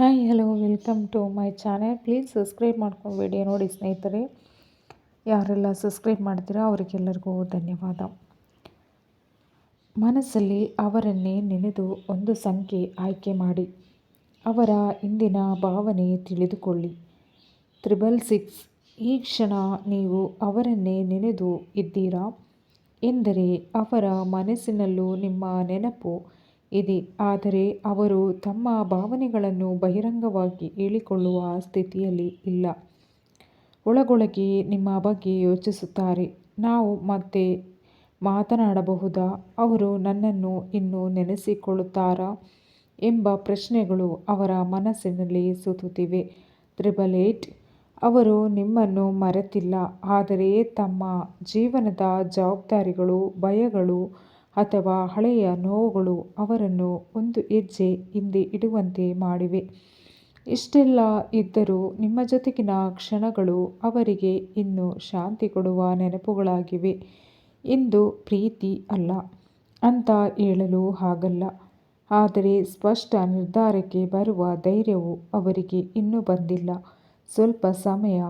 Hi hello welcome to my channel please subscribe ಮಾಡ್ಕೊಬೇಡಿ ನೋಡಿ ಸ್ನೇಹಿತರೆ. ಯಾರೆಲ್ಲ ಸಬ್ಸ್ಕ್ರೈಬ್ ಮಾಡ್ತೀರಾ ಅವರಿಗೆಲ್ಲರಿಗೂ ಧನ್ಯವಾದ. ಮನಸ್ಸಲ್ಲಿ ಅವರನ್ನೇ ನೆನೆದು ಒಂದು ಸಂಖ್ಯೆ ಆಯ್ಕೆ ಮಾಡಿ. ಅವರ ಇಂದಿನ ಭಾವನೆ ತಿಳಿದುಕೊಳ್ಳಿ. ತ್ರಿಬಲ್ ಸಿಕ್ಸ್, ಈ ಕ್ಷಣ ನೀವು ಅವರನ್ನೇ ನೆನೆದು ಇದ್ದೀರಾ? ಎಂದರೆ ಅವರ ಮನಸ್ಸಿನಲ್ಲೂ ನಿಮ್ಮ ನೆನಪು ಇದೆ. ಆದರೆ ಅವರು ತಮ್ಮ ಭಾವನೆಗಳನ್ನು ಬಹಿರಂಗವಾಗಿ ಹೇಳಿಕೊಳ್ಳುವ ಸ್ಥಿತಿಯಲ್ಲಿ ಇಲ್ಲ. ಒಳಗೊಳಗೆ ನಿಮ್ಮ ಬಗ್ಗೆ ಯೋಚಿಸುತ್ತಾರೆ. ನಾವು ಮತ್ತೆ ಮಾತನಾಡಬಹುದಾ? ಅವರು ನನ್ನನ್ನು ಇನ್ನೂ ನೆನೆಸಿಕೊಳ್ಳುತ್ತಾರಾ? ಎಂಬ ಪ್ರಶ್ನೆಗಳು ಅವರ ಮನಸ್ಸಿನಲ್ಲಿ ಸುತ್ತುತ್ತಿವೆ. ತ್ರಿಬಲ್ ಏಟ್, ಅವರು ನಿಮ್ಮನ್ನು ಮರೆತಿಲ್ಲ. ಆದರೆ ತಮ್ಮ ಜೀವನದ ಜವಾಬ್ದಾರಿಗಳು, ಭಯಗಳು ಅಥವಾ ಹಳೆಯ ನೋವುಗಳು ಅವರನ್ನು ಒಂದು ಹೆಜ್ಜೆ ಹಿಂದೆ ಇಡುವಂತೆ ಮಾಡಿವೆ. ಇಷ್ಟೆಲ್ಲ ಇದ್ದರೂ ನಿಮ್ಮ ಜೊತೆಗಿನ ಕ್ಷಣಗಳು ಅವರಿಗೆ ಇನ್ನೂ ಶಾಂತಿ ಕೊಡುವ ನೆನಪುಗಳಾಗಿವೆ. ಇಂದು ಪ್ರೀತಿ ಅಲ್ಲ ಅಂತ ಹೇಳಲು ಆಗಲ್ಲ ಆದರೆ ಸ್ಪಷ್ಟ ನಿರ್ಧಾರಕ್ಕೆ ಬರುವ ಧೈರ್ಯವು ಅವರಿಗೆ ಇನ್ನೂ ಬಂದಿಲ್ಲ. ಸ್ವಲ್ಪ ಸಮಯ,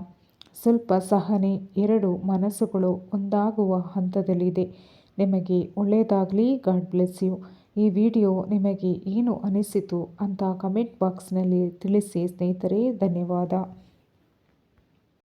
ಸ್ವಲ್ಪ ಸಹನೆ, ಎರಡು ಮನಸ್ಸುಗಳು ಒಂದಾಗುವ ಹಂತದಲ್ಲಿದೆ. ನಿಮಗೆ ಒಳ್ಳೆಯದಾಗಲಿ, ಗಾಡ್ ಬ್ಲೆಸ್ ಯು. ಈ ವಿಡಿಯೋ ನಿಮಗೆ ಏನು ಅನಿಸಿತು ಅಂತ ಕಮೆಂಟ್ ಬಾಕ್ಸ್ನಲ್ಲಿ ತಿಳಿಸಿ ಸ್ನೇಹಿತರೆ, ಧನ್ಯವಾದ.